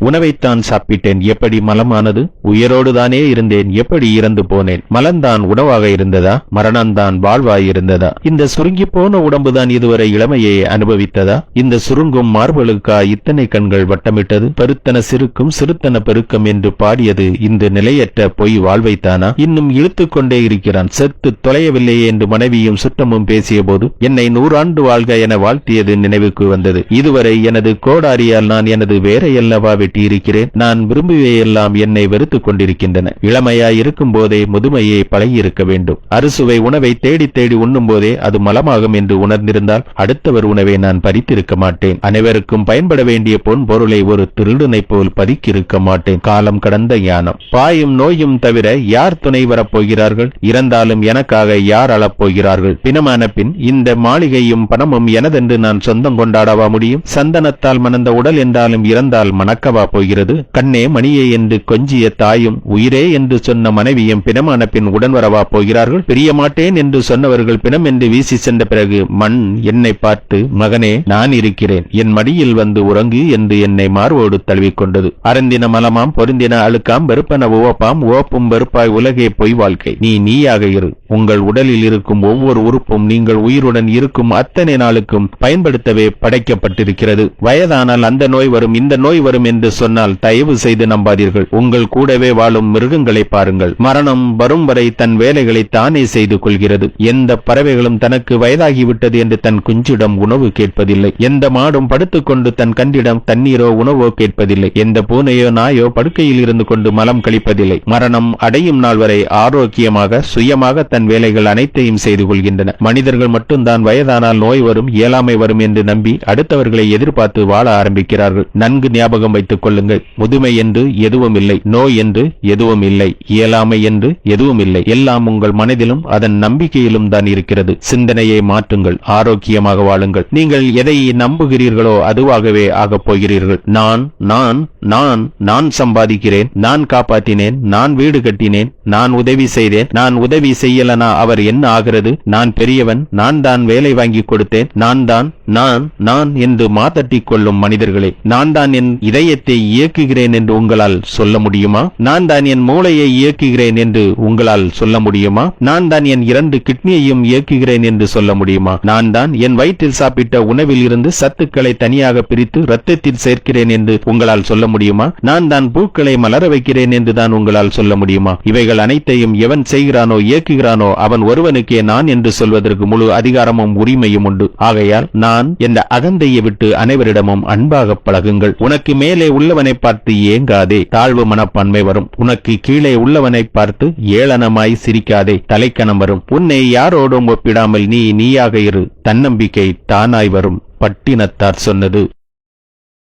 உணவைத்தான் சாப்பிட்டேன். எப்படி மலமானது? உயிரோடுதானே இருந்தேன். எப்படி இறந்து போனேன்? மலந்தான் உணவாக இருந்ததா? மரணம்தான் வாழ்வாய் இருந்ததா? இந்த சுருங்கி போன உடம்புதான் இதுவரை இளமையை அனுபவித்ததா? இந்த சுருங்கும் மார்பலுக்கா இத்தனை கண்கள் வட்டமிட்டது? பருத்தன சிறுக்கும் சிறுத்தன பெருக்கம் என்று பாடியது இந்த நிலையற்ற பொய் வாழ்வைத்தானா? இன்னும் இழுத்துக்கொண்டே இருக்கிறான். செத்து தொலையவில்லையே என்று மனைவியும் சுத்தமும் பேசிய போது என்னை நூறாண்டு வாழ்க என வாழ்த்தியது நினைவுக்கு வந்தது. இதுவரை எனது கோடாரியால் நான் எனது வேற வேரையல்லவா வெட்டியிருக்கிறேன். நான் விரும்புவையெல்லாம் என்னை வெறுத்துக் கொண்டிருக்கின்றன. இளமையாய் இருக்கும் போதே முதுமையை பழகியிருக்க வேண்டும். அறுசுவை உணவை தேடி தேடி உண்ணும் போதே அது மலமாகும் என்று உணர்ந்திருந்தால் அடுத்தவர் உணவை நான் பறித்திருக்க மாட்டேன். அனைவருக்கும் பயன்பட வேண்டிய பொன் பொருளை ஒரு திருடனை போல் பறிக்கிருக்க மாட்டேன். காலம் கடந்த ஞானம். பாயும் நோயும் தவிர யார் துணை வரப் போகிறார்கள்? இறந்தாலும் எனக்காக யார் அழப் போகிறார்கள்? பிணமான பின் இந்த மாளிகையும் பணமும் எனதென்று நான் சொந்தம் கொண்டாடவா முடியும்? சந்தனத்தால் மணந்த உடல் என்றாலும் இறந்தால் என்னவா போகிறது? கண்ணே மணியே என்று கொஞ்சிய தாயும் உயிரே என்று சொன்ன மனைவியும் பிணமான பின் உடன் வரவா போகிறார்கள்? பிரிய மாட்டேன் என்று சொன்னவர்கள் பிணம் என்று வீசி சென்ற பிறகு மண் என்னை பார்த்து மகனே நான் இருக்கிறேன். என் மடியில் வந்து உறங்கு என்று என்னை மார்வோடு தழுவிக்கொண்டது. அருந்தின மலமாம் பொருந்தின அழுக்காம் வெறுப்பன உவப்பாம் உவப்பும் வெறுப்பாய் உலகே பொய் வாழ்க்கை. நீ நீயாக இரு. உங்கள் உடலில் இருக்கும் ஒவ்வொரு உறுப்பும் நீங்கள் உயிருடன் இருக்கும் அத்தனை நாளுக்கும் பயன்படுத்தவே படைக்கப்பட்டிருக்கிறது. வயதானால் அந்த நோய் வரும் இந்த நோய் வரும் என்று சொன்னால் தயவு செய்து நம்பாதீர்கள். உங்கள் கூடவே வாழும் மிருகங்களை பாருங்கள். மரணம் வரும் வரை தன் வேலைகளை தானே செய்து கொள்கிறது. எந்த பறவைகளும் தனக்கு வயதாகிவிட்டது என்று தன் குஞ்சிடம் உணவு கேட்பதில்லை. எந்த மாடும் படுத்துக்கொண்டு தன் கண்டிடம் தண்ணீரோ உணவோ கேட்பதில்லை. எந்த பூனையோ நாயோ படுக்கையில் இருந்து கொண்டு மலம் கழிப்பதில்லை. மரணம் அடையும் நாள் வரை ஆரோக்கியமாக சுயமாக தன் வேலைகள் அனைத்தையும் செய்து கொள்கின்றன. மனிதர்கள் மட்டும்தான் வயதானால் நோய் வரும் இயலாமை வரும் என்று நம்பி அடுத்தவர்களை எதிர்பார்த்து வாழ ஆரம்பிக்கிறார்கள். நன்கு ஞாபகம் வைத்து வைத்துக் கொள்ளுங்கள் முதுமை என்று எதுவும் இல்லை நோய் என்று எதுவும் இல்லை இயலாமை என்று எதுவும் இல்லை எல்லாம் உங்கள் மனதிலும் அதன் நம்பிக்கையிலும் தான் இருக்கிறது. சிந்தனையை மாற்றுங்கள் ஆரோக்கியமாக வாழுங்கள். நீங்கள் எதை நம்புகிறீர்களோ அதுவாகவே ஆகப் போகிறீர்கள். நான் நான் நான் நான் சம்பாதிக்கிறேன் நான் காப்பாற்றினேன் நான் வீடு கட்டினேன் நான் உதவி செய்தேன் நான் உதவி செய்யலனா அவர் என்ன ஆகிறது? நான் பெரியவன் நான் தான் வேலை வாங்கி கொடுத்தேன் நான் தான் நான் நான் என்று மாத்தட்டிக் கொள்ளும் மனிதர்களே. நான் தான் என் இதயத்தை இயக்குகிறேன் என்று உங்களால் சொல்ல முடியுமா? நான் தான் என் மூளையை இயக்குகிறேன் என்று உங்களால் சொல்ல முடியுமா? நான் தான் என் இரண்டு கிட்னியையும் இயக்குகிறேன் என்று சொல்ல முடியுமா? நான் தான் என் வயிற்றில் சாப்பிட்ட உணவில் இருந்து சத்துக்களை தனியாக பிரித்து ரத்தத்தில் சேர்க்கிறேன் என்று உங்களால் சொல்ல முடியுமா? நான் தான் பூக்களை மலர வைக்கிறேன் என்று தான் உங்களால் சொல்ல முடியுமா? இவைகள் அனைத்தையும் எவன் செய்கிறானோ இயக்குகிறானோ அவன் ஒருவனுக்கே நான் என்று சொல்வதற்கு முழு அதிகாரமும் உரிமையும் உண்டு. ஆகையால் நான் என்ற அகந்தையை விட்டு அனைவரிடமும் அன்பாக பழகுங்கள். உனக்கு மேலே உள்ளவனை பார்த்து ஏங்காதே. தாழ்வு மனப்பான்மை வரும். உனக்கு கீழே உள்ளவனை பார்த்து ஏளனமாய் சிரிக்காதே. தலைக்கணம் வரும். உன்னை யாரோடும் ஒப்பிடாமல் நீ நீயாக இரு. தன்னம்பிக்கை தானாய் வரும். பட்டினத்தார் சொன்னது.